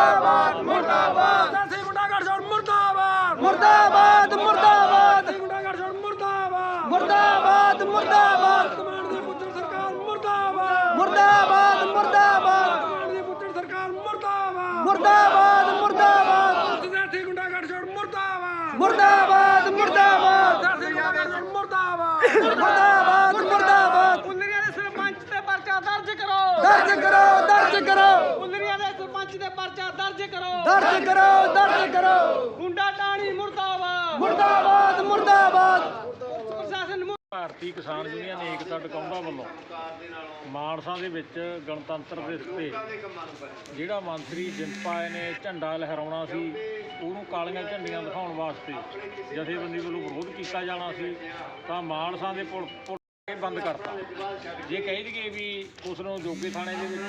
ਮੁਰਦਾਬਾਦ ਮੁਰਦਾਬਾਦ। ਅਸੀਂ ਗੁੰਡਾਗੜ ਛੋੜ ਮੁਰਦਾਬਾਦ। ਮੁਰਦਾਬਾਦ ਮੁਰਦਾਬਾਦ। ਅਸੀਂ ਗੁੰਡਾਗੜ ਛੋੜ ਮੁਰਦਾਬਾਦ। ਮੁਰਦਾਬਾਦ ਮੁਰਦਾਬਾਦ। ਕਮਾਂਡ ਦੀ ਪੁੱਤਰ ਸਰਕਾਰ ਮੁਰਦਾਬਾਦ। ਮੁਰਦਾਬਾਦ ਮੁਰਦਾਬਾਦ। ਕਮਾਂਡ ਦੀ ਪੁੱਤਰ ਸਰਕਾਰ ਮੁਰਦਾਬਾਦ। ਮੁਰਦਾਬਾਦ ਮੁਰਦਾਬਾਦ। ਅਸੀਂ ਗੁੰਡਾਗੜ ਛੋੜ ਮੁਰਦਾਬਾਦ। ਮੁਰਦਾਬਾਦ ਮੁਰਦਾਬਾਦ। ਅਸੀਂ ਗੁੰਡਾਗੜ ਛੋੜ ਮੁਰਦਾਬਾਦ। ਮੁਰਦਾਬਾਦ ਮੁਰਦਾਬਾਦ। ਉਲਰੀਆਂ ਦੇ ਸਰਪੰਚ ਤੇ ਪਰਚਾ ਦਰਜ ਕਰੋ। ਦਰਜ ਕਰੋ ਦਰਜ ਕਰੋ ਉਲਰੀਆਂ ਦੇ ਸਰਪੰਚ ਤੇ ਪਰਚਾ ਦਰਜ ਕਰੋ ਦਰਜ ਕਰੋ। ਗੁੰਡਾ ਟਾਣੀ ਮੁਰਦਾਬਾਦ। ਮੁਰਦਾਬਾਦ ਮੁਰਦਾਬਾਦ। ਪ੍ਰਸ਼ਾਸਨ ਮੁ- ਭਾਰਤੀ ਕਿਸਾਨ ਯੂਨੀਅਨ ਏਕਤਾ ਟਿਕਾਉਂਦਾ ਵੱਲੋਂ ਮਾਨਸਾ ਦੇ ਵਿੱਚ ਗਣਤੰਤਰ ਦਿਵਸ ਤੇ ਜਿਹੜਾ ਮੰਤਰੀ ਜਿੰਪਾਏ ਨੇ ਝੰਡਾ ਲਹਿਰਾਉਣਾ ਸੀ ਉਹਨੂੰ ਕਾਲੀਆਂ ਝੰਡੀਆਂ ਦਿਖਾਉਣ ਵਾਸਤੇ ਜਥੇਬੰਦੀ ਵੱਲੋਂ ਵਿਰੋਧ ਕੀਤਾ ਜਾਣਾ ਸੀ ਤਾਂ ਮਾਨਸਾ ਦੇ ਪੁਲ ਪੁਲ ਇਹ ਬੰਦ ਕਰਤਾ। ਜੇ ਕਹਿ ਦਈਏ ਵੀ ਉਸ ਨੂੰ ਜੋਗੇ ਥਾਣੇ ਦੇ ਵਿੱਚ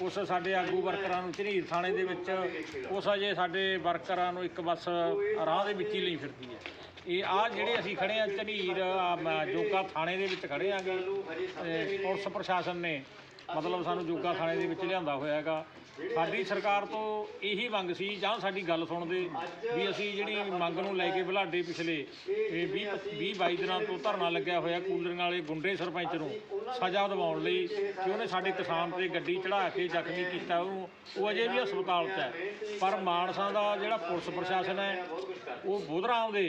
ਉਸ ਸਾਡੇ ਆਗੂ ਵਰਕਰਾਂ ਨੂੰ ਝਨੀਰ ਥਾਣੇ ਦੇ ਵਿੱਚ, ਉਸ ਅਜੇ ਸਾਡੇ ਵਰਕਰਾਂ ਨੂੰ ਇੱਕ ਬੱਸ ਰਾਹ ਦੇ ਵਿੱਚ ਹੀ ਲਈ ਫਿਰਦੀ ਹੈ। ਇਹ ਆ ਜਿਹੜੇ ਅਸੀਂ ਖੜੇ ਆ ਝਨੀਰ ਆ ਜੋਗਾ ਥਾਣੇ ਦੇ ਵਿੱਚ ਖੜੇ ਆਂਗੇ ਪੁਲਿਸ ਪ੍ਰਸ਼ਾਸਨ ਨੇ ਮਤਲਬ ਸਾਨੂੰ ਜੋਗਾ ਥਾਣੇ ਦੇ ਵਿੱਚ ਲਿਆਂਦਾ ਹੋਇਆ ਹੈਗਾ। ਸਾਡੀ ਸਰਕਾਰ ਤੋਂ ਇਹੀ ਮੰਗ ਸੀ, ਜਾਂ ਸਾਡੀ ਗੱਲ ਸੁਣਦੇ ਵੀ ਅਸੀਂ ਜਿਹੜੀ ਮੰਗ ਨੂੰ ਲੈ ਕੇ ਬੁਲਾਡੇ ਪਿਛਲੇ 20 20 22 ਦਿਨਾਂ ਤੋਂ ਧਰਨਾ ਲੱਗਿਆ ਹੋਇਆ ਕੂਲਰਾਂ ਵਾਲੇ ਗੁੰਡੇ ਸਰਪੰਚ ਨੂੰ ਸਜ਼ਾ ਦਿਵਾਉਣ ਲਈ ਕਿ ਉਹਨੇ ਸਾਡੇ ਕਿਸਾਨ ਤੇ ਗੱਡੀ ਚੜਾ ਕੇ ਜ਼ਖਮੀ ਕੀਤਾ, ਉਹਨੂੰ, ਉਹ ਅਜੇ ਵੀ ਹਸਪਤਾਲ 'ਚ ਹੈ। ਪਰ ਮਾਨਸਾ ਦਾ ਜਿਹੜਾ ਪੁਲਿਸ ਪ੍ਰਸ਼ਾਸਨ ਹੈ, ਉਹ ਬੋਧਰਾਮ ਦੇ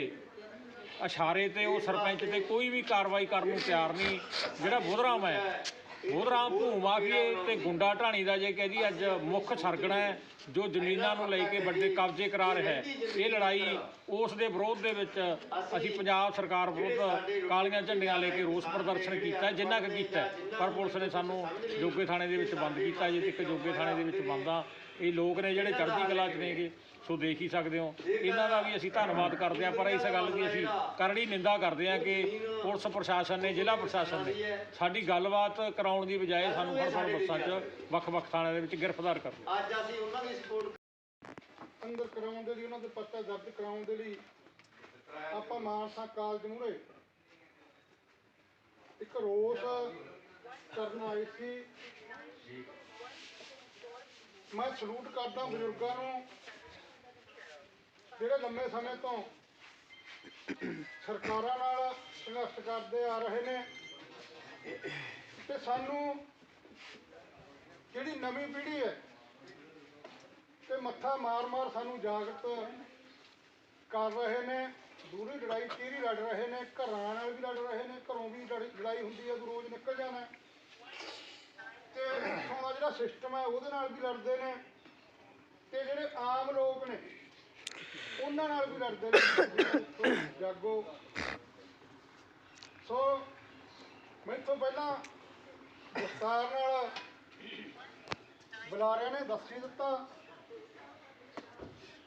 ਇਸ਼ਾਰੇ ਤੇ ਉਹ ਸਰਪੰਚ ਤੇ ਕੋਈ ਵੀ ਕਾਰਵਾਈ ਕਰਨ ਨੂੰ ਤਿਆਰ ਨਹੀਂ, ਜਿਹੜਾ ਬੋਧਰਾਮ ਹੈ ਬੋਧਰਾਮ ਭੂ ਮਾਫੀਏ ਤੇ ਗੁੰਡਾ ਢਾਣੀ ਦਾ ਜੇ ਕਹਦੀ ਅੱਜ ਮੁੱਖ ਸਰਗਣਾ ਹੈ, ਜੋ ਜ਼ਮੀਨਾਂ ਨੂੰ ਲੈ ਕੇ ਵੱਡੇ ਕਬਜ਼ੇ ਕਰਾ ਰਿਹਾ ਹੈ। ਇਹ ਲੜਾਈ ਉਸ ਦੇ ਵਿਰੋਧ ਦੇ ਵਿੱਚ ਅਸੀਂ ਪੰਜਾਬ ਸਰਕਾਰ ਵਿਰੁੱਧ ਕਾਲੀਆਂ ਝੰਡੀਆਂ ਲੈ ਕੇ ਰੋਸ ਪ੍ਰਦਰਸ਼ਨ ਕੀਤਾ ਜਿੰਨਾ ਕੁ ਕੀਤਾ ਪਰ ਪੁਲਿਸ ਨੇ ਸਾਨੂੰ ਜੋਗੇ ਥਾਣੇ ਦੇ ਵਿੱਚ ਬੰਦ ਕੀਤਾ ਜੇ ਤੱਕ ਜੋਗੇ ਥਾਣੇ ਦੇ ਵਿੱਚ ਬੰਦ ਆ ਇਹ ਲੋਕ ਨੇ ਜਿਹੜੇ ਚੜ੍ਹਦੀ ਕਲਾ 'ਚ ਨੇਗੇ ਸੋ ਦੇਖ ਹੀ ਸਕਦੇ ਹੋ। ਇਹਨਾਂ ਦਾ ਵੀ ਅਸੀਂ ਧੰਨਵਾਦ ਕਰਦੇ ਹਾਂ ਪਰ ਇਸ ਗੱਲ ਦੀ ਅਸੀਂ ਕਰੜੀ ਨਿੰਦਾ ਕਰਦੇ ਹਾਂ ਕਿ ਪੁਲਿਸ ਪ੍ਰਸ਼ਾਸਨ ਨੇ ਜ਼ਿਲ੍ਹਾ ਪ੍ਰਸ਼ਾਸਨ ਨੇ ਸਾਡੀ ਗੱਲਬਾਤ ਕਰਾਉਣ ਦੀ ਬਜਾਏ ਸਾਨੂੰ ਫੜ ਫੜ ਬੱਸਾਂ 'ਚ ਵੱਖ-ਵੱਖ ਥਾਣਿਆਂ ਦੇ ਵਿੱਚ ਗ੍ਰਿਫਤਾਰ ਕਰ ਲਿਆ। ਅੰਦਰ ਕਰਾਉਣ ਦੇ ਲਈ ਉਹਨਾਂ ਦੇ ਪੱਤਾ ਦਰਜ ਕਰਾਉਣ ਦੇ ਲਈ ਆਪਾਂ ਮਾਨਸਾ ਕਾਲਜ ਮੂਹਰੇ ਇੱਕ ਰੋਸ ਕਰਨ ਆਏ ਸੀ। ਮੈਂ ਸਲੂਟ ਕਰਦਾ ਬਜ਼ੁਰਗਾਂ ਨੂੰ, ਜਿਹੜੇ ਲੰਮੇ ਸਮੇਂ ਤੋਂ ਸਰਕਾਰਾਂ ਨਾਲ ਸੰਘਰਸ਼ ਕਰਦੇ ਆ ਰਹੇ ਨੇ, ਤੇ ਸਾਨੂੰ ਜਿਹੜੀ ਨਵੀਂ ਪੀੜ੍ਹੀ ਹੈ, ਤੇ ਮੱਥਾ ਮਾਰ-ਮਾਰ ਸਾਨੂੰ ਜਾਗਰਤ ਕਰ ਰਹੇ ਨੇ ਦੂਰੀ ਲੜਾਈ ਤੀਰੀ ਲੜ ਰਹੇ ਨੇ, ਘਰਾਂ ਨਾਲ ਵੀ ਲੜ ਰਹੇ ਨੇ, ਘਰੋਂ ਵੀ ਲੜ- ਲੜਾਈ ਹੁੰਦੀ ਹੈ ਰੋਜ਼ ਨਿਕਲ ਜਾਣਾ ਤੇ ਇੱਥੋਂ ਦਾ ਜਿਹੜਾ ਸਿਸਟਮ ਹੈ, ਉਹਦੇ ਨਾਲ ਵੀ ਲੜਦੇ ਨੇ। ਤੇ ਜਿਹੜੇ ਆਮ ਲੋਕ ਨੇ, ਉਹਨਾਂ ਨਾਲ ਵੀ ਲੜਦੇ ਨੇ। ਜਾਗੋ। ਸੋ, ਮੈਥੋਂ ਪਹਿਲਾਂ ਵਿਸਤਾਰ ਨਾਲ ਬੁਲਾਰਿਆਂ ਨੇ ਦੱਸ ਹੀ ਦਿੱਤਾ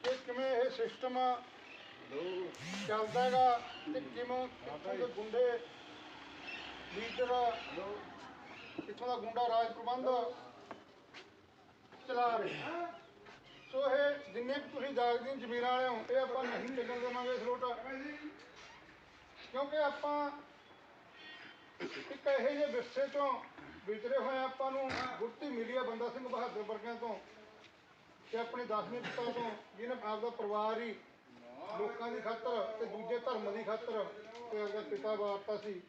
ਕਿ ਕਿਵੇਂ ਇਹ ਸਿਸਟਮ ਚੱਲਦਾ ਹੈਗਾ ਤੇ ਕਿਵੇਂ ਦੇ ਗੁੰਡੇ ਲੀਡਰ ਇੱਥੋਂ ਦਾ ਗੁੰਡਾ ਰਾਜ ਪ੍ਰਬੰਧ ਚਲਾ ਰਹੇ। ਸੋ ਇਹ ਜਿੰਨੇ ਵੀ ਤੁਸੀਂ ਜਾਗਦੀਆਂ ਜ਼ਮੀਰਾਂ ਵਾਲੇ ਹੋ, ਇਹ ਆਪਾਂ ਨਹੀਂ ਚੱਲਣ ਦੇਵਾਂਗੇ ਸਲੋਟ ਕਿਉਂਕਿ ਆਪਾਂ ਇੱਕ ਇਹੋ ਜਿਹੇ ਵਿਰਸੇ ਚੋਂ ਵਿਚਰੇ ਹੋਏ ਆਪਾਂ ਨੂੰ ਗੁਰਤੀ ਮਿਲੀ ਆ ਬੰਦਾ ਸਿੰਘ ਬਹਾਦਰ ਵਰਗਿਆਂ ਤੋਂ ਤੇ ਆਪਣੇ ਦਸਵੇਂ ਪਿਤਾ ਤੋਂ, ਜਿਹਨੇ ਆਪਦਾ ਪਰਿਵਾਰ ਹੀ ਲੋਕਾਂ ਦੀ ਖਾਤਰ ਤੇ ਦੂਜੇ ਧਰਮ ਦੀ ਖਾਤਰ ਤੇ ਆਪਦਾ ਪਿਤਾ ਵਾਰਤਾ ਸੀ।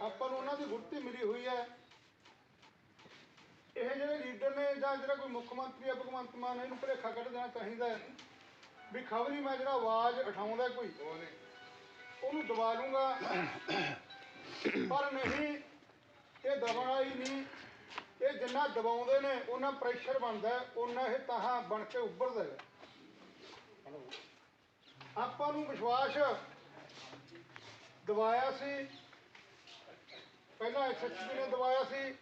ਆਪਾਂ ਨੂੰ ਉਹਨਾਂ ਦੀ ਗੁਰਤੀ ਮਿਲੀ ਹੋਈ ਹੈ ਇਹ ਜਿਹੜੇ ਲੀਡਰ ਨੇ ਜਾਂ ਜਿਹੜਾ ਕੋਈ ਮੁੱਖ ਮੰਤਰੀ ਆ ਭਗਵੰਤ ਮਾਨ ਇਹਨੂੰ ਭੁਲੇਖਾ ਕੱਢ ਦੇਣਾ ਚਾਹੀਦਾ ਹੈ। ਵੀ ਖਬਰੀ ਮੈਂ ਜਿਹੜਾ ਆਵਾਜ਼ ਉਠਾਉਂਦਾ ਕੋਈ ਉਹਨੂੰ ਦਬਾ ਲੂੰਗਾ। ਪਰ ਨਹੀਂ ਇਹ ਦਬਾਉਣਾ ਹੀ ਨਹੀਂ। ਇਹ ਜਿੰਨਾ ਦਬਾਉਂਦੇ ਨੇ ਉਹਨਾਂ ਪ੍ਰੈਸ਼ਰ ਬਣਦਾ ਹੈ, ਉਹਨਾਂ ਇਹ ਤਾਹਾਂ ਬਣ ਕੇ ਉੱਭਰਦਾ ਹੈ। ਆਪਾਂ ਨੂੰ ਵਿਸ਼ਵਾਸ ਦਵਾਇਆ ਸੀ। ਪਹਿਲਾਂ ਐਸਐਸਪੀ ਨੇ ਦਵਾਇਆ ਸੀ।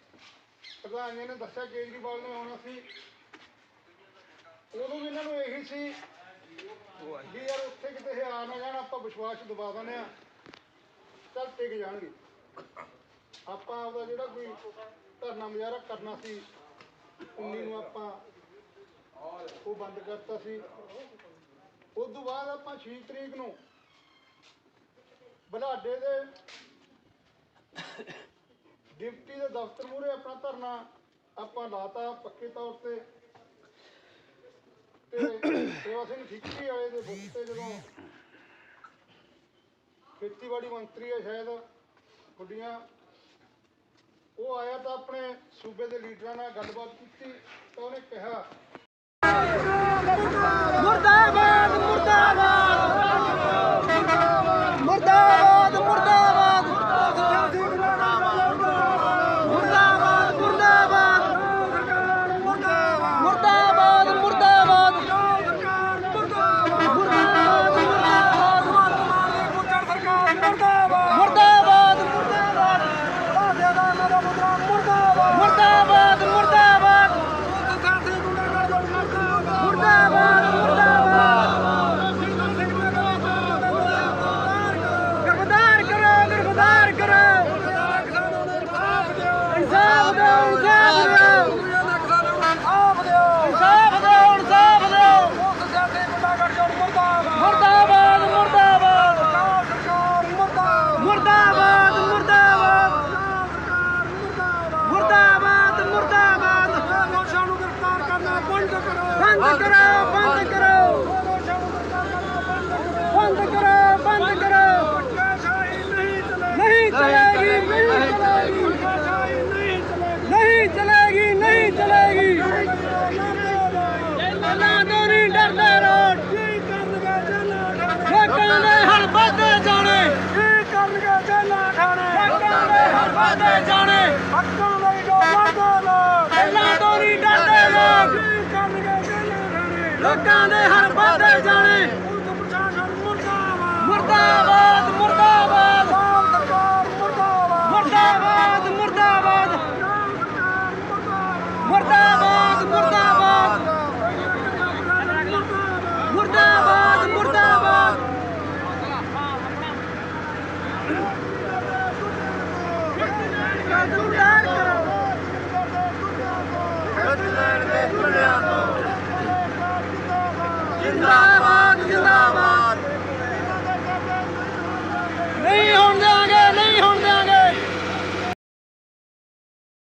ਪ੍ਰਧਾਨ ਜੀ ਨੇ ਦੱਸਿਆ ਕੇਜਰੀਵਾਲ ਨੇ ਆਉਣਾ ਸੀ ਉਦੋਂ ਵੀ ਇਹਨਾਂ ਨੂੰ ਇਹੀ ਸੀ ਵੀ ਯਾਰ ਉੱਥੇ ਕਿਤੇ ਇਹ ਆ ਨਾ ਜਾਣ, ਆਪਾਂ ਵਿਸ਼ਵਾਸ ਦਬਾ ਦਿੰਦੇ ਆ ਚੱਲ ਟਿਕ ਜਾਣਗੇ। ਆਪਾਂ ਆਪਦਾ ਜਿਹੜਾ ਕੋਈ ਧਰਨਾ ਮੁਜ਼ਾਹਰਾ ਕਰਨਾ ਸੀ 19 ਨੂੰ ਆਪਾਂ ਉਹ ਬੰਦ ਕਰਤਾ ਸੀ। ਉਸ ਤੋਂ ਬਾਅਦ ਆਪਾਂ 6 ਤਰੀਕ ਨੂੰ ਬਲਾਡੇ ਦੇ ਡਿਪਟੀ ਦੇ ਦਫ਼ਤਰ ਮੂਹਰੇ ਆਪਣਾ ਧਰਨਾ ਆਪਾਂ ਲਾਤਾ ਪੱਕੇ ਤੌਰ ਤੇ। ਤੇ ਸੇਵਾ ਸਿੰਘ ਠੀਕਰੀ ਵਾਲੇ ਦੇ ਬੁੱਕ ਤੇ ਜਦੋਂ ਖੇਤੀਬਾੜੀ ਮੰਤਰੀ ਹੈ ਸ਼ਾਇਦ ਗੁੱਡੀਆਂ, ਉਹ ਆਇਆ ਤਾਂ ਆਪਣੇ ਸੂਬੇ ਦੇ ਲੀਡਰਾਂ ਨਾਲ ਗੱਲਬਾਤ ਕੀਤੀ ਤਾਂ ਉਹਨੇ ਕਿਹਾ ਮੁਰਦਾਬਾਦ ਮੁਰਦਾਬਾਦ ਡਰਦੇ ਜਾਣੇ। ਹੱਕਾਂ ਲਈ ਡੋਲਦੇ ਲੋਕ ਪਹਿਲਾਂ ਤੋਂ ਨਹੀਂ ਡਰਦੇ ਲੋਕ। ਕੀ ਕਰਨਗੇ ਦਿਲਾਂ ਲੋਕਾਂ ਦੇ ਹਰ ਬਾਦੇ ਜਾਣੇ। ਮੁਰਦਾਬਾਦ। ਮੁਰਦਾਬਾਦ ਮੁਰਦਾਬਾਦ। ਮੁਰਦਾਬਾਦ ਮੁਰਦਾਬਾਦ। ਮੁਰਦਾਬਾਦ। すご。